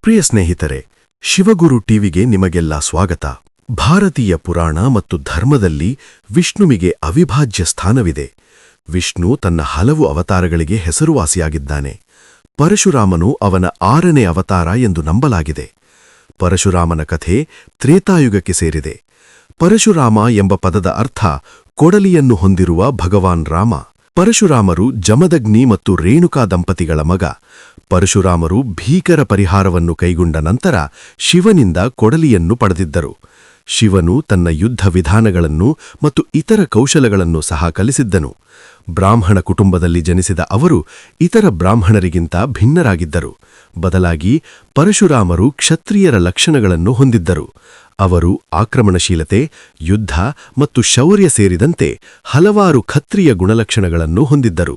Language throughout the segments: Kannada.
ಪ್ರಿಯ ಸ್ನೇಹಿತರೆ, ಶಿವಗುರು ಟಿವಿಗೆ ನಿಮಗೆಲ್ಲ ಸ್ವಾಗತ. ಭಾರತೀಯ ಪುರಾಣ ಮತ್ತು ಧರ್ಮದಲ್ಲಿ ವಿಷ್ಣುವಿಗೆ ಅವಿಭಾಜ್ಯ ಸ್ಥಾನವಿದೆ. ವಿಷ್ಣು ತನ್ನ ಹಲವು ಅವತಾರಗಳಿಗೆ ಹೆಸರುವಾಸಿಯಾಗಿದ್ದಾನೆ. ಪರಶುರಾಮನು ಅವನ ಆರನೇ ಅವತಾರ ಎಂದು ನಂಬಲಾಗಿದೆ. ಪರಶುರಾಮನ ಕಥೆ ತ್ರೇತಾಯುಗಕ್ಕೆ ಸೇರಿದೆ. ಪರಶುರಾಮ ಎಂಬ ಪದದ ಅರ್ಥ ಕೊಡಲಿಯನ್ನು ಹೊಂದಿರುವ ಭಗವಾನ್ ರಾಮ. ಪರಶುರಾಮರು ಜಮದಗ್ನಿ ಮತ್ತು ರೇಣುಕಾ ದಂಪತಿಗಳ ಮಗ. ಪರಶುರಾಮರು ಭೀಕರ ಪರಿಹಾರವನ್ನು ಕೈಗೊಂಡ ನಂತರ ಶಿವನಿಂದ ಕೊಡಲಿಯನ್ನು ಪಡೆದಿದ್ದರು. ಶಿವನು ತನ್ನ ಯುದ್ಧ ವಿಧಾನಗಳನ್ನು ಮತ್ತು ಇತರ ಕೌಶಲಗಳನ್ನು ಸಹ ಕಲಿಸಿದ್ದನು. ಬ್ರಾಹ್ಮಣ ಕುಟುಂಬದಲ್ಲಿ ಜನಿಸಿದ ಅವರು ಇತರ ಬ್ರಾಹ್ಮಣರಿಗಿಂತ ಭಿನ್ನರಾಗಿದ್ದರು. ಬದಲಾಗಿ ಪರಶುರಾಮರು ಕ್ಷತ್ರಿಯರ ಲಕ್ಷಣಗಳನ್ನು ಹೊಂದಿದ್ದರು. ಅವರು ಆಕ್ರಮಣಶೀಲತೆ, ಯುದ್ಧ ಮತ್ತು ಶೌರ್ಯ ಸೇರಿದಂತೆ ಹಲವಾರು ಖತ್ರಿಯ ಗುಣಲಕ್ಷಣಗಳನ್ನು ಹೊಂದಿದ್ದರು.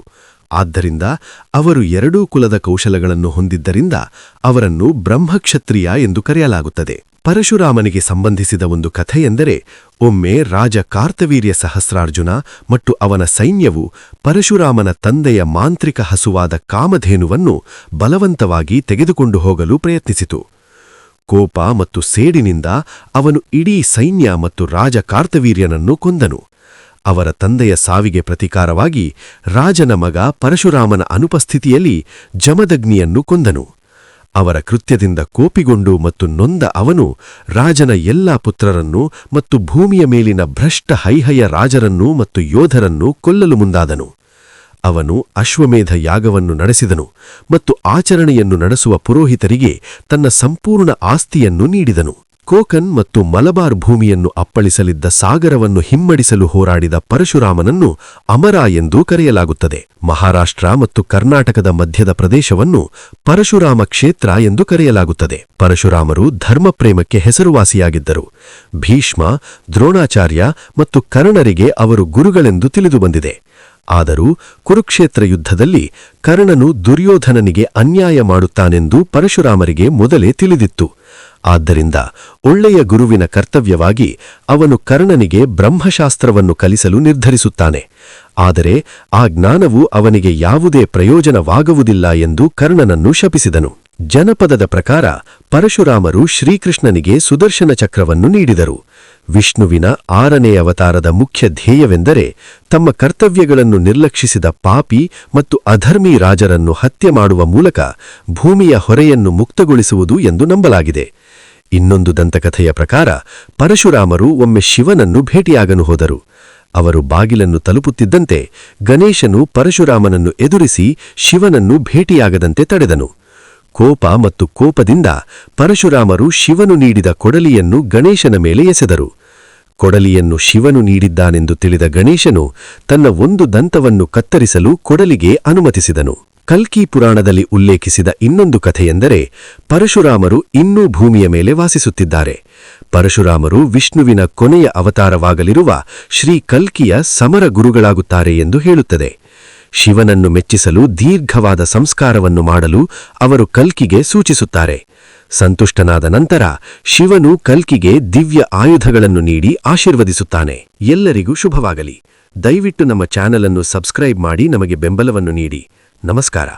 ಆದ್ದರಿಂದ ಅವರು ಎರಡೂ ಕುಲದ ಕೌಶಲಗಳನ್ನು ಹೊಂದಿದ್ದರಿಂದ ಅವರನ್ನು ಬ್ರಹ್ಮಕ್ಷತ್ರಿಯ ಎಂದು ಕರೆಯಲಾಗುತ್ತದೆ. ಪರಶುರಾಮನಿಗೆ ಸಂಬಂಧಿಸಿದ ಒಂದು ಕಥೆಯೆಂದರೆ, ಒಮ್ಮೆ ರಾಜ ಕಾರ್ತವೀರ್ಯ ಸಹಸ್ರಾರ್ಜುನ ಮತ್ತು ಅವನ ಸೈನ್ಯವು ಪರಶುರಾಮನ ತಂದೆಯ ಮಾಂತ್ರಿಕ ಹಸುವಾದ ಕಾಮಧೇನುವನ್ನು ಬಲವಂತವಾಗಿ ತೆಗೆದುಕೊಂಡು ಹೋಗಲು ಪ್ರಯತ್ನಿಸಿತು. ಕೋಪ ಮತ್ತು ಸೇಡಿನಿಂದ ಅವನು ಇಡೀ ಸೈನ್ಯ ಮತ್ತು ರಾಜ ಕಾರ್ತವೀರ್ಯನನ್ನು ಕೊಂದನು. ಅವರ ತಂದೆಯ ಸಾವಿಗೆ ಪ್ರತಿಕಾರವಾಗಿ ರಾಜನ ಮಗ ಪರಶುರಾಮನ ಅನುಪಸ್ಥಿತಿಯಲ್ಲಿ ಜಮದಗ್ನಿಯನ್ನು ಕೊಂದನು. ಅವರ ಕೃತ್ಯದಿಂದ ಕೋಪಿಗೊಂಡು ಮತ್ತು ನೊಂದ ಅವನು ರಾಜನ ಎಲ್ಲಾ ಪುತ್ರರನ್ನು ಮತ್ತು ಭೂಮಿಯ ಮೇಲಿನ ಭ್ರಷ್ಟ ಹೈಹಯ ರಾಜರನ್ನು ಮತ್ತು ಯೋಧರನ್ನು ಕೊಲ್ಲಲು ಮುಂದಾದನು. ಅವನು ಅಶ್ವಮೇಧ ಯಾಗವನ್ನು ನಡೆಸಿದನು ಮತ್ತು ಆಚರಣೆಯನ್ನು ನಡೆಸುವ ಪುರೋಹಿತರಿಗೆ ತನ್ನ ಸಂಪೂರ್ಣ ಆಸ್ತಿಯನ್ನು ನೀಡಿದನು. ಕೋಕನ್ ಮತ್ತು ಮಲಬಾರ್ ಭೂಮಿಯನ್ನು ಅಪ್ಪಳಿಸಲಿದ್ದ ಸಾಗರವನ್ನು ಹಿಮ್ಮಡಿಸಲು ಹೋರಾಡಿದ ಪರಶುರಾಮನನ್ನು ಅಮರ ಎಂದೂ ಕರೆಯಲಾಗುತ್ತದೆ. ಮಹಾರಾಷ್ಟ್ರ ಮತ್ತು ಕರ್ನಾಟಕದ ಮಧ್ಯದ ಪ್ರದೇಶವನ್ನು ಪರಶುರಾಮ ಕ್ಷೇತ್ರ ಎಂದು ಕರೆಯಲಾಗುತ್ತದೆ. ಪರಶುರಾಮರು ಧರ್ಮಪ್ರೇಮಕ್ಕೆ ಹೆಸರುವಾಸಿಯಾಗಿದ್ದರು. ಭೀಷ್ಮ, ದ್ರೋಣಾಚಾರ್ಯ ಮತ್ತು ಕರ್ಣರಿಗೆ ಅವರು ಗುರುಗಳೆಂದು ತಿಳಿದುಬಂದಿದೆ ಆದರೂ ಕುರುಕ್ಷೇತ್ರ ಯುದ್ಧದಲ್ಲಿ ಕರ್ಣನು ದುರ್ಯೋಧನನಿಗೆ ಅನ್ಯಾಯ ಮಾಡುತ್ತಾನೆಂದು ಪರಶುರಾಮರಿಗೆ ಮೊದಲೇ ತಿಳಿದಿತ್ತು. ಆದ್ದರಿಂದ ಒಳ್ಳೆಯ ಗುರುವಿನ ಕರ್ತವ್ಯವಾಗಿ ಅವನು ಕರ್ಣನಿಗೆ ಬ್ರಹ್ಮಶಾಸ್ತ್ರವನ್ನು ಕಲಿಸಲು ನಿರ್ಧರಿಸುತ್ತಾನೆ. ಆದರೆ ಆ ಜ್ಞಾನವು ಅವನಿಗೆ ಯಾವುದೇ ಪ್ರಯೋಜನವಾಗುವುದಿಲ್ಲ ಎಂದು ಕರ್ಣನನ್ನು ಶಪಿಸಿದನು. ಜನಪದದ ಪ್ರಕಾರ ಪರಶುರಾಮರು ಶ್ರೀಕೃಷ್ಣನಿಗೆ ಸುದರ್ಶನ ಚಕ್ರವನ್ನು ನೀಡಿದರು. ವಿಷ್ಣುವಿನ ಆರನೇ ಅವತಾರದ ಮುಖ್ಯ ಧ್ಯೇಯವೆಂದರೆ ತಮ್ಮ ಕರ್ತವ್ಯಗಳನ್ನು ನಿರ್ಲಕ್ಷಿಸಿದ ಪಾಪಿ ಮತ್ತು ಅಧರ್ಮಿ ರಾಜರನ್ನು ಹತ್ಯೆ ಮಾಡುವ ಮೂಲಕ ಭೂಮಿಯ ಹೊರೆಯನ್ನು ಮುಕ್ತಗೊಳಿಸುವುದು ಎಂದು ನಂಬಲಾಗಿದೆ. ಇನ್ನೊಂದು ದಂತಕಥೆಯ ಪ್ರಕಾರ ಪರಶುರಾಮರು ಒಮ್ಮೆ ಶಿವನನ್ನು ಭೇಟಿಯಾಗನು ಹೋದರು. ಅವರು ಬಾಗಿಲನ್ನು ತಲುಪುತ್ತಿದ್ದಂತೆ ಗಣೇಶನು ಪರಶುರಾಮನನ್ನು ಎದುರಿಸಿ ಶಿವನನ್ನು ಭೇಟಿಯಾಗದಂತೆ ತಡೆದನು. ಕೋಪ ಮತ್ತು ಕೋಪದಿಂದ ಪರಶುರಾಮರು ಶಿವನು ನೀಡಿದ ಕೊಡಲಿಯನ್ನು ಗಣೇಶನ ಮೇಲೆ ಎಸೆದರು. ಕೊಡಲಿಯನ್ನು ಶಿವನು ನೀಡಿದ್ದಾನೆಂದು ತಿಳಿದ ಗಣೇಶನು ತನ್ನ ಒಂದು ದಂತವನ್ನು ಕತ್ತರಿಸಲು ಕೊಡಲಿಗೆ ಅನುಮತಿಸಿದನು. ಕಲ್ಕಿ ಪುರಾಣದಲ್ಲಿ ಉಲ್ಲೇಖಿಸಿದ ಇನ್ನೊಂದು ಕಥೆಯೆಂದರೆ ಪರಶುರಾಮರು ಇನ್ನೂ ಭೂಮಿಯ ಮೇಲೆ ವಾಸಿಸುತ್ತಿದ್ದಾರೆ. ಪರಶುರಾಮರು ವಿಷ್ಣುವಿನ ಕೊನೆಯ ಅವತಾರವಾಗಲಿರುವ ಶ್ರೀ ಕಲ್ಕಿಯ ಸಮರ ಗುರುಗಳಾಗುತ್ತಾರೆ ಎಂದು ಹೇಳುತ್ತದೆ. ಶಿವನನ್ನು ಮೆಚ್ಚಿಸಲು ದೀರ್ಘವಾದ ಸಂಸ್ಕಾರವನ್ನು ಮಾಡಲು ಅವರು ಕಲ್ಕಿಗೆ ಸೂಚಿಸುತ್ತಾರೆ. ಸಂತುಷ್ಟನಾದ ನಂತರ ಶಿವನು ಕಲ್ಕಿಗೆ ದಿವ್ಯ ಆಯುಧಗಳನ್ನು ನೀಡಿ ಆಶೀರ್ವದಿಸುತ್ತಾನೆ. ಎಲ್ಲರಿಗೂ ಶುಭವಾಗಲಿ. ದಯವಿಟ್ಟು ನಮ್ಮ ಚಾನಲನ್ನು ಸಬ್ಸ್ಕ್ರೈಬ್ ಮಾಡಿ ನಮಗೆ ಬೆಂಬಲವನ್ನು ನೀಡಿ. ನಮಸ್ಕಾರ.